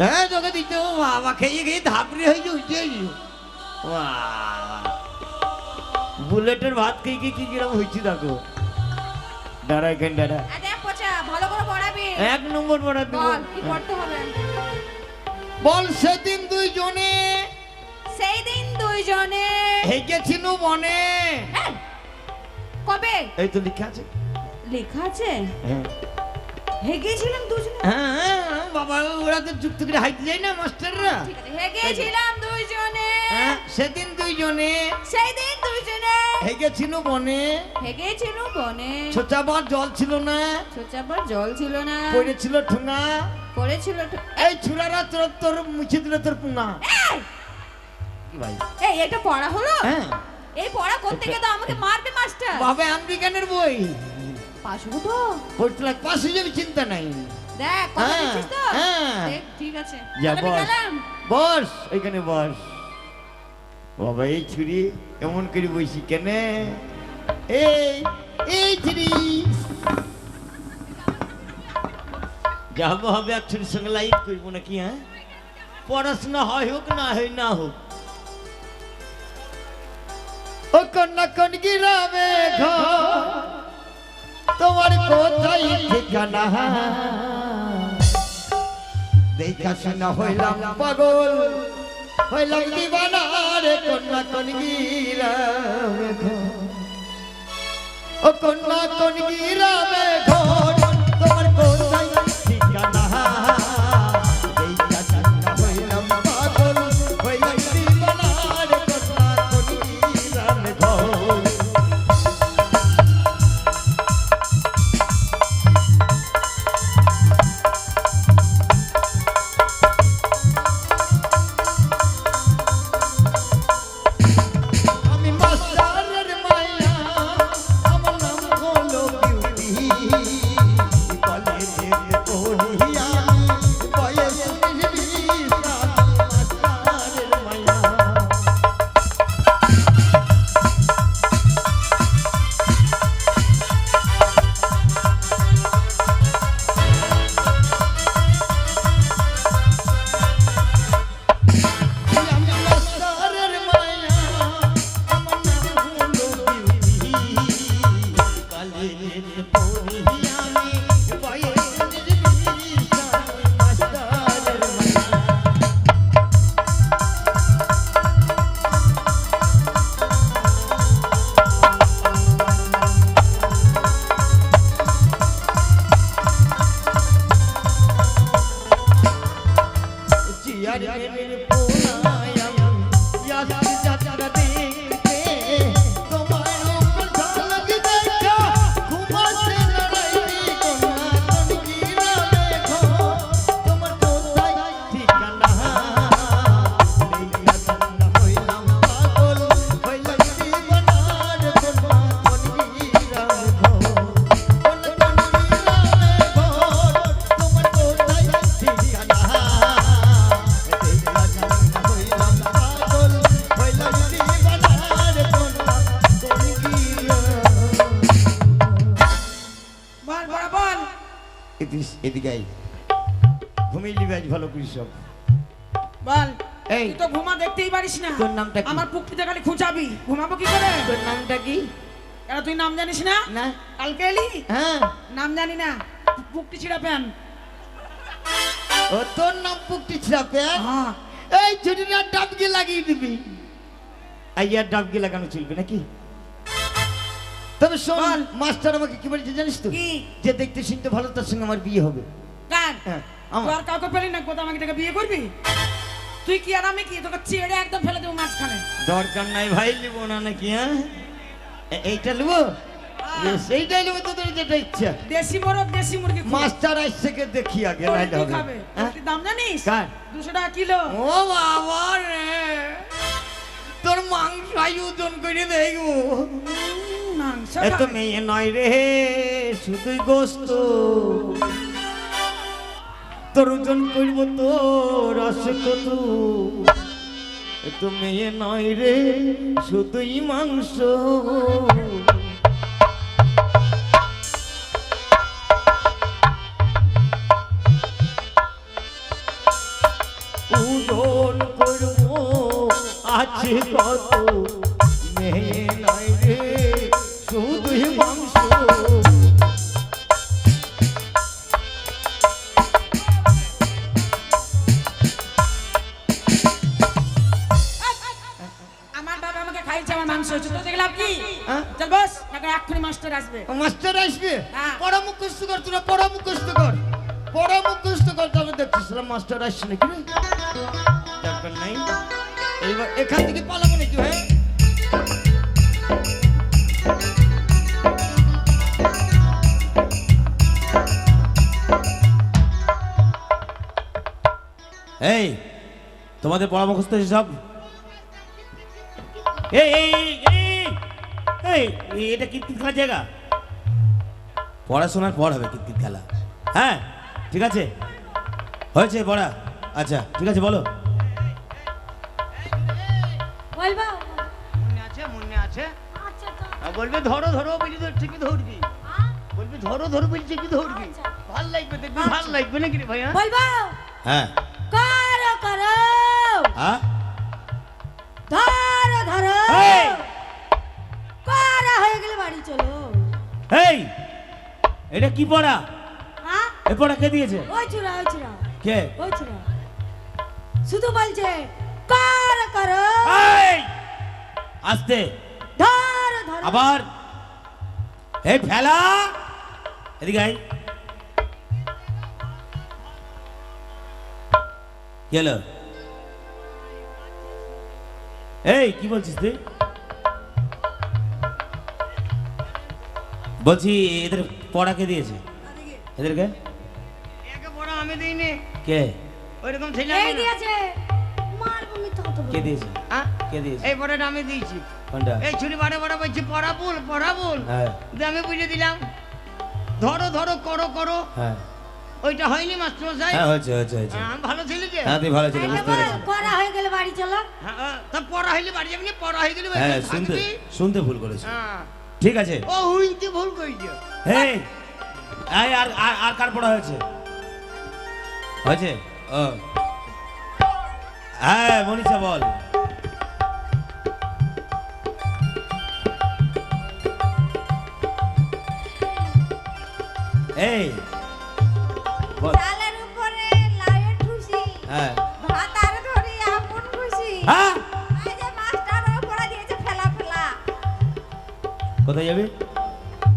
হ্যাঁ তোকে দিত বাবা খেয়ে খেয়ে ধাপড়ি হয়ে উঠে বুলেটের ভাত খেয়ে খেয়ে কি কিরম হয়েছে দেখো। দাঁড়া এখানে দাঁড়া। ভালো করে পড়াবি। এক নম্বর পড়া দেবো বল কি হবে? বল সেদিন দুইজনে সেই দিন দুইজনে হেগেছিল বনে। এই, কবে? এই তো লেখা আছে। লেখা আছে? হ্যাঁ। হেগেছিলাম দুজনে? হ্যাঁ, হ্যাঁ, বাবা ওরা তো যুক্ত করে হাইতে যায় না মাস্টাররা। হেগেছিলাম দুইজনে হ্যাঁ, সেদিন দুইজনে। সেই দিন দুইজনে হেগেছিল বনে। হেগেছিল বনে। ছোচাবার জল ছিল না। ছোচাবার জল ছিল না। পড়েছিল ঠুঙা পড়েছিল এই ছুরারা তোর তোর মুছে দিল তোর পুঙা ভাই? এই এটা পড়া হলো? হ্যাঁ। এই পড়া করতে গিয়ে তো আমাকে মারবে মাস্টার। বাবা আমেরিকানের বই। পাশবো তো? পড়তে লাগ পাশে যাবে চিন্তা নাই। দেখ কথা হ্যাঁ, দিচ্ছিস তো? হ্যাঁ। ঠিক আছে। যা বস। বস এখানে বস। বাবা এই ছুরি এমন করে বসি কেন? এই এই ছুরি। যাব হবে এক ছুরির সঙ্গে লাইন করব নাকি হ্যাঁ? পড়াশোনা হয় হোক না হয় না হোক। ও কন্যা কোন গিরামে ঘর? তোমার কোথায় ঠিকানা? দেখা শোনা হইলাম পাগল, হইলাম দিবানা রে কন্যা কোন গিরামে ঘর। ও কন্যা কোন গিরামে ঘর। ঘুমিয়ে ভালো করিস সব। বল এই। তুই তো ঘুমা দেখতেই পারিস না। তোর নামটা কি? আমার পুক্তিতে খালি খুঁচাবি ঘুমাবো কি করে? তোর নামটা কি? কেন তুই নাম জানিস না? না। কালকে এলি? হ্যাঁ। নাম জানি না। পুকটি ছিড়া প্যান। ও তোর নাম পুকটি ছাপে হ্যাঁ। এই ছুটিটা ডাবকে লাগিয়ে দিবি। আইয়ার ডাবকে লাগানো চলবে নাকি? তবে শোন মাস্টার আমাকে কি বলেছে জানিস তো? কি? যে দেখতে শুনতে ভালো তার সঙ্গে আমার বিয়ে হবে। কার? হ্যাঁ। তুই আর কাউকে পেলি না কোথাও আমাকে টাকা বিয়ে করবি? তুই কি আর আমি কি? তোকে ছেড়ে একদম ফেলে দেবো মাঝখানে। দরকার নাই ভাই নেব না নাকি হ্যাঁ? এইটা নেব? সেইটাই নেব তোদের যেটা ইচ্ছা। দেশি মোরগ দেশি মুরগি। মাস্টার আসছে কে দেখি আগে নাইলে হবে হ্যাঁ? দাম জানিস? দুশো টাকা কিলো। ও বাবা রে! তোর মাংস আই ওজন করে দেখব মাংস এত মেয়ে নয় রে শুধুই গোস্ত। তর্জন করব তো রস কত মেয়ে নয় রে, শুধুই মাংস। উদোল করব, আছে কত মেয়ে। আসবে আসবে? হ্যাঁ। পড়া মুখস্থ কর তোরা পড়া মুখস্থ কর। পড়া মুখস্থ কর তবে মাস্টার আসছে নাকি দরকার নাই? এইবার এখান থেকে পালাবো নাকি ভাই? এই তোমাদের পরামর্শ তো সব? এই এই এই, এটা খেলার জায়গা? পড়াশোনার পর হবে কীর্তির খেলা। হ্যাঁ ঠিক আছে? হয়েছে পড়া? আচ্ছা ঠিক আছে বলো। বলবা? মনে আছে মনে আছে। আচ্ছা বলবে ধরো ধরো বলি তো ঠিকই ধরবি। বলবি ধরো ধরো বলি ঠিকই ধরবি। আচ্ছা। ভালো লাগবে দেখবি ভালো লাগবে নাকি রে ভাইয়া? বলবা? হ্যাঁ। করো করো হ্যাঁ ধরো ধরো। এই! করা হয়ে গেলে বাড়ি চলো। এই এটা কি পড়া? হ্যাঁ? এ পড়া কে দিয়েছে? ওই চূড়া ওই চূড়া। কে? ওই চূড়া। শুধু বলছে কার করো। এই! আস্তে। ধরো ধরো। আবার। এই ফেলা! এদিকে আই হলো? এই কি বলছিস তুই? বলছি এদের পড়া কে দিয়েছে? এদেরকে? একে বড় আমি দিইনি। কে? ওইরকম ছেলে এই আমি না। দিয়েছে? মারবো মিথ্যা কথা কে দিয়েছে? কে দিয়েছে? এই বড়টা আমি দিয়েছি। কোনটা? এই ছুরি বারে বারে বলছি পড়া বল পড়া বল আমি বুঝে দিলাম। ধরো ধরো করো করো। হ্যাঁ। ওইটা হয়নি হ্যাঁ হয়েছে হয়েছে হয়েছে। হ্যাঁ, আমি ভালো ছেলে যে? হ্যাঁ তুই ভালো ছিল বুঝতে পেরেছি। করা হয়ে গেলে বাড়ি চলো। হ্যাঁ, হ্যাঁ, তা পড়া হইলে বাড়ি যাবি না? পড়া হয়ে গেলে হ্যাঁ শুনতে শুনতে ভুল করেছে। হ্যাঁ। ঠিক আছে। ও হুইনতে ভুল এই এই আর আর- আর কার পড়া হয়েছে? হয়েছে? ও। হ্যাঁ মনীষা বল। এই বল। কোথায় যাবি?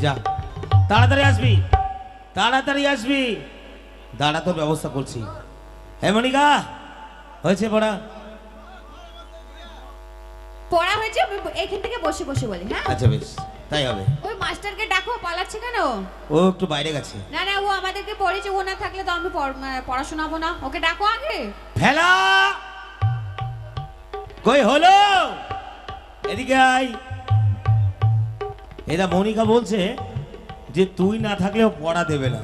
যা। তাড়াতাড়ি আসবি। তাড়াতাড়ি আসবি। দাঁড়া তোর ব্যবস্থা করছি। হ্যাঁ মনিকা? হয়েছে পড়া? পড়া হয়েছে এখান থেকে বসে বসে বলি হ্যাঁ? আচ্ছা বেশ। তাই হবে। ওই মাস্টারকে ডাকো পালাচ্ছে কেন? ও একটু বাইরে গেছে। না না ও আমাদেরকে পড়েছে ও না থাকলে তো আমি পড়- আহ, না। ওকে ডাকো আগে। ফেলা! কই হলো? এদিকে আই এরা মনিকা বলছে যে তুই না থাকলেও পড়া দেবে না।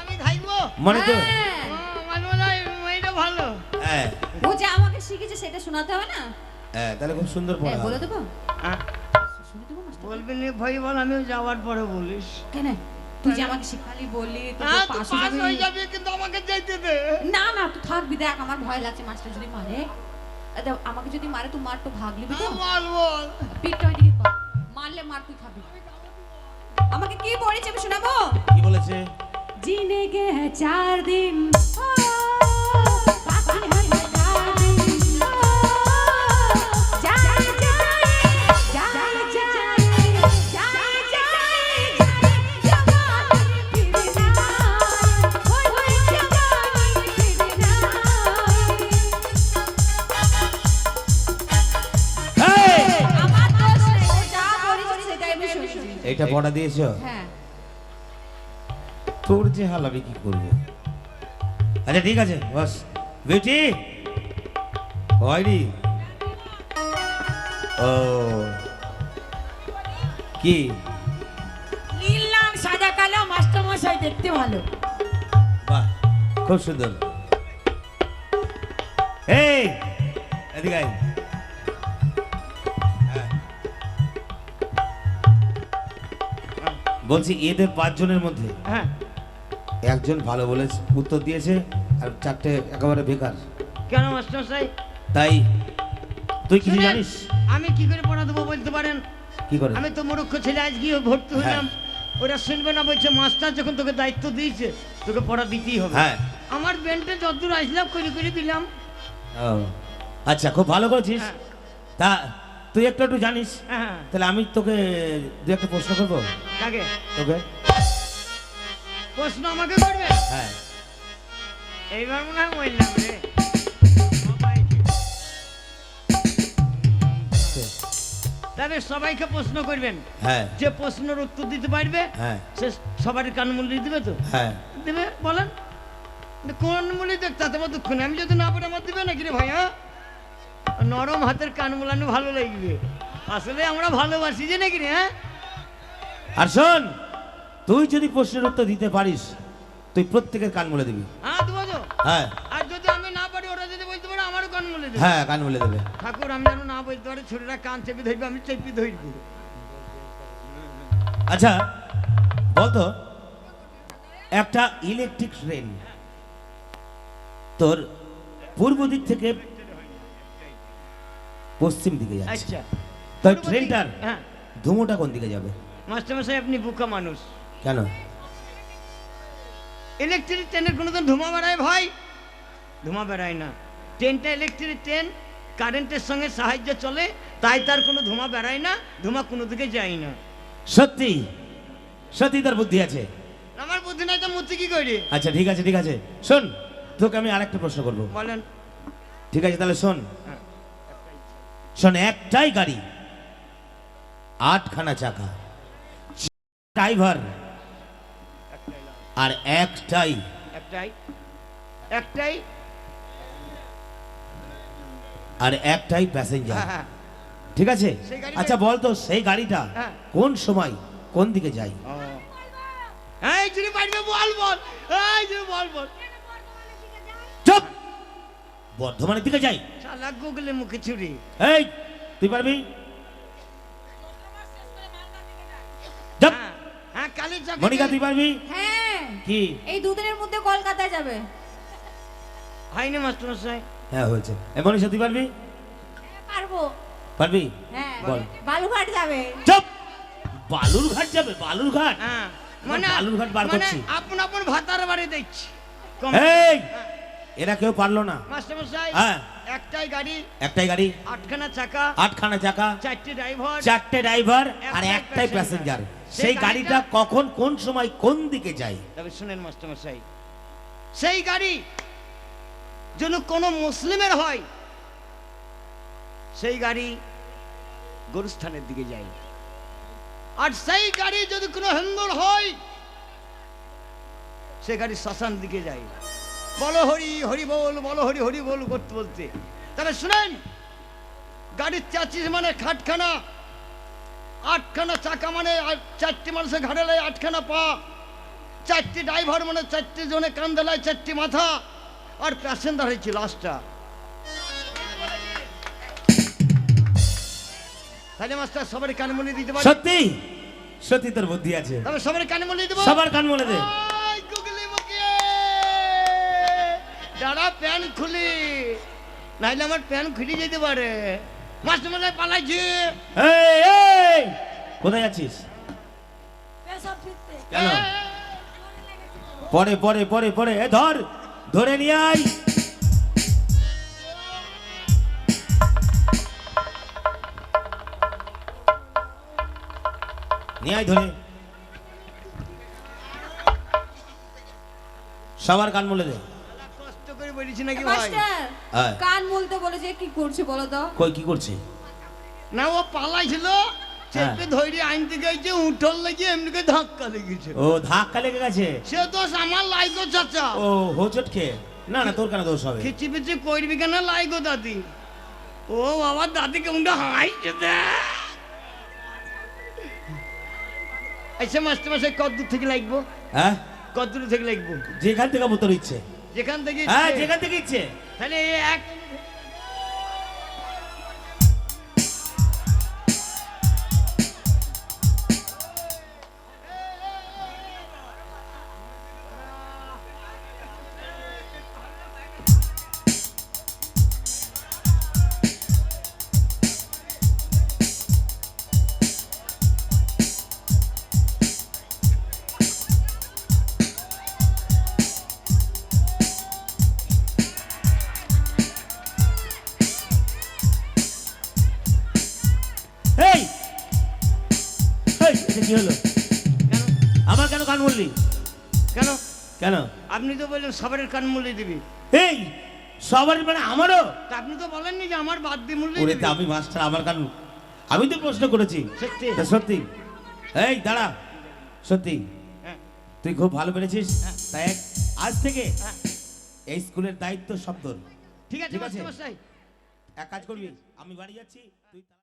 আমি থাকব? মানে তো হ্যাঁ। মনে হয় এটা ভালো। হ্যাঁ। ও যে আমাকে শিখেছে সেটা শোনাতে হবে না? হ্যাঁ তাহলে খুব সুন্দর পড়া বলে দেবো? হ্যাঁ, শুনে দেবো মাস্টার? বলবি নি ভাই বল আমিও যাওয়ার পরে বলিস। কেন? তুই যে আমাকে শিখালি বললি তো পাস হয়ে যাবি। কিন্তু আমাকে যেতে দে। না না তুই থাকবি দেখ আমার ভয় লাগছে মাস্টার যদি মারে। আমাকে যদি মারে তুই মার তো ভাগ নিবি তো। হ্যাঁ, বল বল। মারলে মারতে খাবি আমাকে কি বলেছে আমি শোনাবো? কি বলেছে? জিনে গে চার দিন। এইটা পড়া দিয়েছ? হ্যাঁ। তোর যে হাল আমি কি করব? আচ্ছা ঠিক আছে বস। বিউটি! হয়নি। ও। কি? নীল লাল সাদা কালো মাস্টার মশাই দেখতে ভালো। বাহ খুব সুন্দর। এই এদিকে বলছি এদের পাঁচজনের মধ্যে হ্যাঁ। একজন ভালো বলে উত্তর দিয়েছে আর চারটে একেবারে বেকার। কেন মাস্টারমশাই? তাই তুই কিছু জানিস? আমি কি করে পড়া দেবো বলতে পারেন? কি করে? আমি তো মূর্খ ছেলে আজ গিয়ে ভর্তি হলাম। ওরা শুনবে না বলছে মাস্টার যখন তোকে দায়িত্ব দিয়েছে তোকে পড়া দিতেই হবে। হ্যাঁ। আমার বেন্টে যতদূর আসলাম করে করে দিলাম। ও আচ্ছা খুব ভালো করেছিস। হ্যাঁ। তা তুই একটু একটু জানিস হ্যাঁ। তাহলে আমি তোকে দু একটা প্রশ্ন করব। কাকে? তোকে। প্রশ্ন আমাকে করবে? হ্যাঁ। এইবার মনে হয় বললাম রে। তবে সবাইকে প্রশ্ন করবেন। হ্যাঁ। যে প্রশ্নের উত্তর দিতে পারবে হ্যাঁ। সে সবারই কান মূল্য দিবে তো? হ্যাঁ। দেবে? বলেন। কোন মূল্য দেখ তাতে আমার দুঃখ নেই আমি যদি না পারি আমার দিবে নাকি রে ভাইয়া নরম হাতের কান মোলানো ভালো লাগবে। আসলে আমরা ভালোবাসি যে নাকি হ্যাঁ? আর শোন তুই যদি প্রশ্নের উত্তর দিতে পারিস তুই প্রত্যেকের কান মুলে দিবি। হ্যাঁ দেবো তো? হ্যাঁ। আর যদি আমি না পারি ওরা যদি বলতে পারে আমারও কান মূল্য দেবে। হ্যাঁ কান মুলে দেবে। ঠাকুর আমি যেন না বলতে পারি ছোটরা কান চেপে ধরবে আমি চেপে ধরবো। আচ্ছা বলতো একটা ইলেকট্রিক ট্রেন তোর পূর্ব দিক থেকে পশ্চিম দিকে যাচ্ছে। আচ্ছা। তোর ট্রেনটার হ্যাঁ। ধুমোটা কোন দিকে যাবে? মাস্টারমশাই আপনি বুকা মানুষ। কেন? ইলেকট্রিক ট্রেনের কোনো দিন ধোঁয়া বেড়ায় ভাই ধোঁয়া বেড়ায় না। ট্রেনটা ইলেকট্রিক ট্রেন কারেন্টের সঙ্গে সাহায্য চলে তাই তার কোনো ধোঁয়া বেড়ায় না ধোঁয়া কোনো দিকে যায় না। সত্যি? সত্যি তার বুদ্ধি আছে? আমার বুদ্ধি নাই তো মূর্তি কি করি? আচ্ছা ঠিক আছে ঠিক আছে। শোন তোকে আমি আরেকটা প্রশ্ন করব। বলেন। ঠিক আছে তাহলে শোন। শোন একটাই গাড়ি আটখানা চাকা ড্রাইভার আর একটাই একটাই একটাই আর একটাই প্যাসেঞ্জার হ্যাঁ ঠিক আছে? আচ্ছা বল তো সেই গাড়িটা হ্যাঁ। কোন সময় কোন দিকে যায়। এই যদি পারবে বল বল। এই যদি বল বল। বর্ধমানের দিকে যাই। শালা গুগলে মুখে ছুরি এই তুই পারবি? হ্যাঁ হ্যাঁ কালী চক মনিকা তুই পারবি? হ্যাঁ। কি? এই দুদিনের মধ্যে কলকাতায় যাবে। হয়নি মাস্টার মশাই। হ্যাঁ হয়েছে। এ মনীষা তুই পারবি? হ্যাঁ, পারব। পারবি? হ্যাঁ। বল। বালুঘাট যাবে। চুপ! বালুরঘাট যাবে বালুরঘাট? হ্যাঁ। মানে বালুরঘাট বার মানে করছি। আপন আপন ভাতার বাড়ি দেখছি। এই! এরা কেউ পারল না। হ্যাঁ। একটাই গাড়ি একটাই গাড়ি আটখানা চাকা আটখানা চাকা চারটি ড্রাইভার চারটে ড্রাইভার আর একটাই প্যাসেঞ্জার সেই গাড়িটা কখন কোন সময় কোন দিকে যায়? তবে শুনেন মাস্টার মশাই সেই গাড়ি যেন কোনো মুসলিমের হয় সেই গাড়ি গরুস্থানের দিকে যায়। আর সেই গাড়ি যদি কোনো হিন্দুর হয় সে গাড়ি শ্মশান দিকে যায়। বলো হরি হরি বল বলো হরি হরি বল করতে বলতে তাহলে শুনেন গাড়ির চাচিস মানে খাটখানা আটখানা চাকা মানে চারটি মানুষের ঘাড়ে লাই আটখানা পা চারটি ড্রাইভার মানে চারটি জনে কান্দালায় চারটি মাথা আর প্যাসেঞ্জার হয়েছে লাস্টটা তাহলে মাস্টার সবার কানে মনে দিতে পারি? সত্যি? সত্যি তোর বুদ্ধি আছে। তবে সবার কানে মনে দেবো? সবার কান বলে দে আই, গুগলি মুখে দাঁড়া প্যান খুলি। নাইলে আমার প্যান খুলে যেতে পারে। মাস্টার মশাই পালাইছে। এই এই! কোথায় যাচ্ছিস? কেন? পরে পরে পরে পরে। এ ধর ধরে নিয়ে আয়। নিয়ে আয় ধরে। সবার কান বলে দে। বলেছি নাকি ভাই? মাস্টার হ্যাঁ। কান বলতে বলেছে কি করছে বলো তো? কই কি করছে? না ও পালাইছিল চেপে ধরে আনতে গেছে উঠল লেগে এমনি করে ধাক্কা লেগেছে। ও ধাক্কা লেগে গেছে? সে দোষ আমার লাইগো চাচা। ও হোচট খেয়ে না না তোর কেন দোষ হবে? খিচি পিচি করবি কেন লাইগো দাদি? ও বাবা দাদি কেমন হাইছে দে। আচ্ছা মাস্টার মাসে কত দূর থেকে লাগবো? হ্যাঁ? কত দূর থেকে লাগবো। যেখান থেকে তোর ইচ্ছে। যেখান থেকে হ্যাঁ। যেখান থেকে ইচ্ছে তাহলে এই কি হলো? কেন? আমার কেন কান বললি কেন? কেন? আপনি তো বললেন সবারের কান মূল্য দিবি। এই সবার মানে আমারও? আপনি তো বলেননি যে আমার বাদ দিয়ে মূল্য ওরে আমি মাস্টার আমার কান আমি তো প্রশ্ন করেছি। সত্যি? সত্যি? এই দাঁড়া। সত্যি? হ্যাঁ। তুই খুব ভালো পেরেছিস। হ্যাঁ। তাই আজ থেকে হ্যাঁ। এই স্কুলের দায়িত্ব সব তোর। ঠিক আছে ঠিক আছে। এক কাজ করবি আমি বাড়ি যাচ্ছি তুই